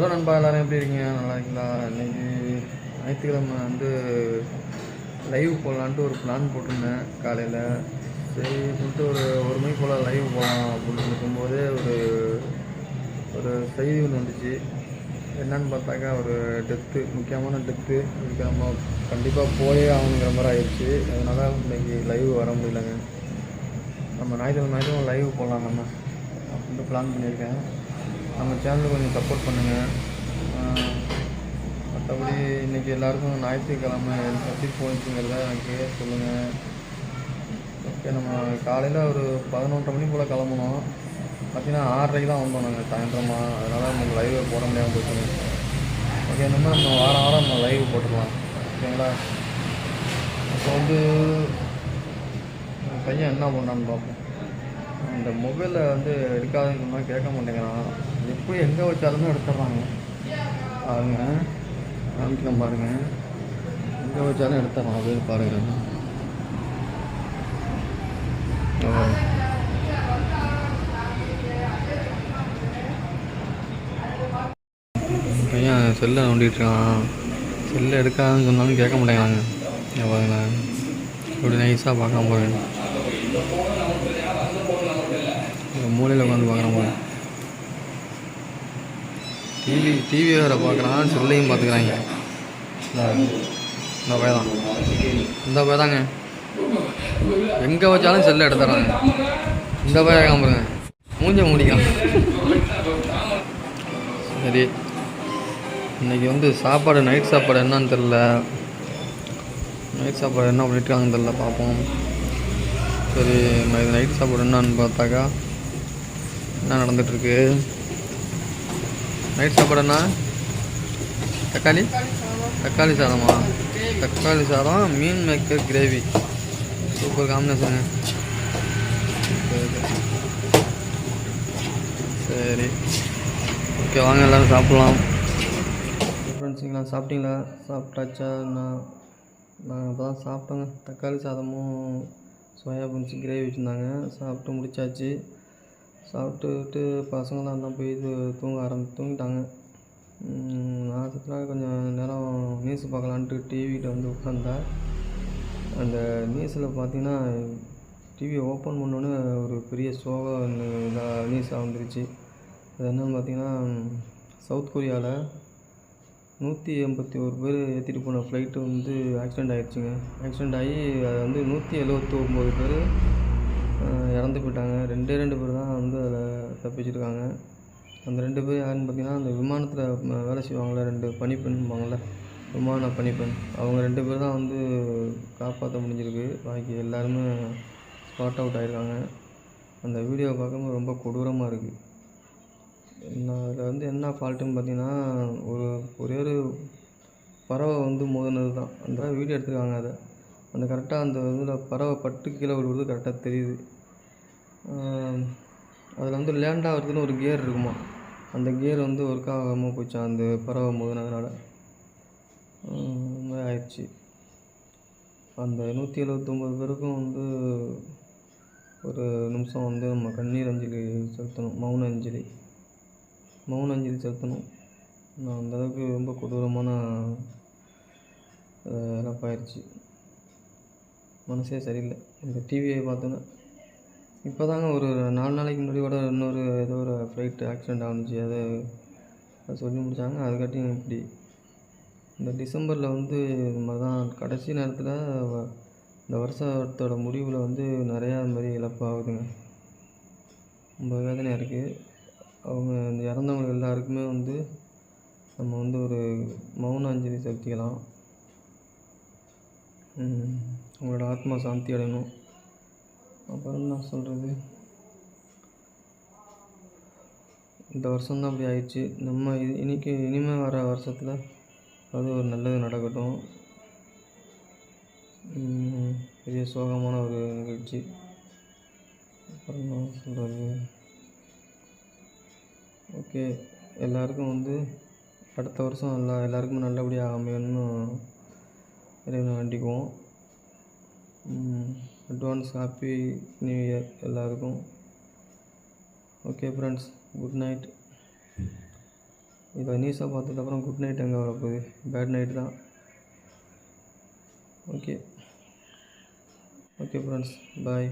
Hello நண்பா எல்லோரும் எப்படி இருக்கீங்க? நல்லா இருக்கீங்களா? இன்னைக்கு ஞாயிற்றுக்கிழமை வந்து லைவ் போடலான்ட்டு ஒரு பிளான் போட்டிருந்தேன் காலையில். சரி சொல்லிட்டு ஒரு ஒரு மணி போல் லைவ் போகலாம் அப்படின்னு இருக்கும்போதே ஒரு ஒரு செய்தி ஒன்று வந்துச்சு. என்னன்னு பார்த்தாக்கா ஒரு டெத்து முக்கியமான டெத்து இதுக்கு நம்ம கண்டிப்பாக போயே ஆகணுங்கிற மாதிரி ஆயிடுச்சு. அதனால் இன்றைக்கி லைவ் வர முடியலங்க. நம்ம ஞாயிற்றுக்கிழமை ஞாயிற்றுக்கிழமை லைவ் போடலாம் நம்ம. அப்படின்ட்டு பிளான் பண்ணியிருக்கேன். நம்ம சேனலுக்கு கொஞ்சம் சப்போர்ட் பண்ணுங்கள் மற்றபடி இன்றைக்கி எல்லாருக்கும் ஞாயிற்றுக்கிழமை எப்படி போச்சுங்கிறத எனக்கு சொல்லுங்கள் ஓகே நம்ம காலையில் ஒரு பதினொன்றரை மணி போல் கிளம்புனோம். பார்த்தீங்கன்னா ஆறரைக்கு தான் வந்தோம் நாங்கள் சாயந்தரமாக அதனால் நம்ம லைவை போட முடியாமல் போச்சு. ஓகே இந்த மாதிரி நம்ம வாரம் வாரம் நம்ம லைவ் போட்டுடலாம் ஓகேங்களா இப்போ வந்து பையன் என்ன பண்ணான்னு பார்ப்போம். இந்த மொபைலில் வந்து எடுக்காதுன்னு சொன்னால் கேட்க மாட்டேங்கிறான். எப்படி எங்கே வச்சாலுமே எடுத்துட்றாங்க. பாருங்க காமிக்கலாம் பாருங்க. எங்கே வச்சாலும் எடுத்துட்றான் அப்படின்னு பாருங்க. பையன் செல்லை நோண்டிட்டு இருக்கான். செல்லை எடுக்காதுன்னு சொன்னாலும் கேட்க மாட்டேங்கிறாங்க. இங்க பாருங்களேன் இப்படி நைஸாக பார்க்காம போகிறேன் மூலையில் உட்காந்து பார்க்குறான் போகிறேன் டிவி டிவி வேறு பார்க்குறான் செல்லையும் பார்த்துக்குறாங்க. இந்த பய தான். இந்த பய தாங்க. எங்கே வச்சாலும் செல்லை எடுத்துறாங்க இந்த பய காம்புறங்க மூஞ்ச முடிக்கலாம் சரி. இன்னைக்கு வந்து சாப்பாடு நைட் சாப்பாடு என்னன்னு தெரில நைட் சாப்பாடு என்ன பண்ணிட்டுருக்காங்கன்னு தெரில பார்ப்போம். சரி இது நைட் சாப்பாடு என்னன்னு பார்த்தாக்கா என்ன நடந்துகிட்ருக்கு நைட் சாப்பாடு என்ன தக்காளி? தக்காளி சாதமா? தக்காளி சாதம் மீன் மேக்கர் கிரேவி. சூப்பர் காம்பினேஷனுங்க சரி. ஓகே வாங்க எல்லோரும் சாப்பிட்லாம். ஃப்ரெண்ட்ஸுங்களா சாப்பிட்டீங்களா? சாப்பிட்டாச்சா? நான் நான் இப்போ தான் சாப்பிட்டேங்க. தக்காளி சாதமும் சோயா பீன்ஸ் கிரேவி வச்சுருந்தாங்க. சாப்பிட்டு முடிச்சாச்சு. சாப்பிட்டுட்டு பசங்களாம் தான் போய் இது தூங்க ஆரம்பி தூங்கிட்டாங்க. நான் சுற்றினா கொஞ்சம் நேரம் நியூஸ் பார்க்கலான்ட்டு டிவிகிட்ட வந்து உட்காந்தேன் அந்த நியூஸில் பார்த்தீங்கன்னா டிவியை ஓப்பன் பண்ணோன்னே ஒரு பெரிய சோக இதாக நியூஸாக வந்துருச்சு. அது என்னன்னு பார்த்தீங்கன்னா சவுத் கொரியாவில் நூற்றி எண்பத்தி ஒரு பேர் ஏற்றிட்டு போன ஃப்ளைட்டு வந்து ஆக்சிடெண்ட் ஆகிடுச்சிங்க ஆக்சிடெண்ட் ஆகி அது வந்து நூற்றி எழுபத்தி ஒம்பது பேர் இறந்து போயிட்டாங்க ரெண்டே ரெண்டு பேர் தான் வந்து அதில் தப்பிச்சிருக்காங்க. அந்த ரெண்டு பேர் யாருன்னு பார்த்தீங்கன்னா அந்த விமானத்தில் வேலை செய்வாங்களே ரெண்டு பணிப்பெண்பாங்கள்ல விமான பணிப்பெண். அவங்க ரெண்டு பேர் தான் வந்து காப்பாற்ற முடிஞ்சிருக்கு. பாக்கி எல்லாருமே ஸ்பாட் அவுட் ஆகிருக்காங்க அந்த வீடியோ பார்க்கும்போது ரொம்ப கொடூரமாக இருக்குது நான் அதில் வந்து என்ன ஃபால்ட்டுன்னு பார்த்தீங்கன்னா ஒரு ஒரே ஒரு பறவை வந்து மோதினது தான். அந்த வீடியோ எடுத்துருக்காங்க அதை. அந்த கரெக்டாக அந்த இதில் பறவை பட்டு கீழே விழுவுறது கரெக்டாக தெரியுது. அதில் வந்து லேண்ட் ஆகிறதுக்குன்னு ஒரு கியர் இருக்குமா? அந்த கியர் வந்து ஒர்க் ஆகாமல் போச்சான் அந்த பறவை மோதினதுனால இந்த மாதிரி ஆயிடுச்சு. அந்த நூற்றி எழுபத்தொம்பது பேருக்கும் வந்து ஒரு நிமிஷம் வந்து நம்ம கண்ணீர் அஞ்சலி செலுத்தணும் மௌன அஞ்சலி. மௌன அஞ்சலி செலுத்தணும். நான் அந்தளவுக்கு ரொம்ப கொடூரமான இழப்பாயிடுச்சு மனசே சரியில்லை. இந்த டிவியை பார்த்தோன்னா இப்போ தாங்க ஒரு நாலு நாளைக்கு முன்னாடி கூட இன்னொரு ஏதோ ஒரு ஃப்ளைட் ஆக்சிடெண்ட் ஆனிச்சு. அதை சொல்லி முடித்தாங்க அதுக்காட்டியும் இப்படி. இந்த டிசம்பரில் வந்து இது மாதிரி தான். கடைசி நேரத்தில் இந்த வருஷத்தோட முடிவில் வந்து நிறையா இந்த மாதிரி இழப்பாகுதுங்க. ரொம்ப வேதனையாக இருக்குது அவங்க இந்த இறந்தவங்க எல்லாருக்குமே வந்து நம்ம வந்து ஒரு மௌன அஞ்சலி செலுத்திக்கலாம். அவங்களோட ஆத்மா சாந்தி அடையணும். அப்புறம் என்ன சொல்கிறது இந்த வருஷம்தான் அப்படி ஆயிடுச்சு. நம்ம இது இன்னைக்கு இனிமேல் வர வருஷத்தில் அது ஒரு நல்லது நடக்கட்டும். பெரிய சோகமான ஒரு நிகழ்ச்சி. அப்புறம் என்ன சொல்கிறது ஓகே எல்லாருக்கும் வந்து அடுத்த வருஷம் எல்லா எல்லாருக்குமே நல்லபடியாக அமையணும்னு இறைவனை வேண்டிக்குவோம். அட்வான்ஸ் ஹாப்பி நியூ இயர் எல்லாருக்கும். ஓகே ஃப்ரெண்ட்ஸ் குட் நைட் இதை நியூஸாக பார்த்ததுக்கப்புறம் குட் நைட் எங்கே வரப்போகுது? பேட் நைட் தான். Okay okay friends bye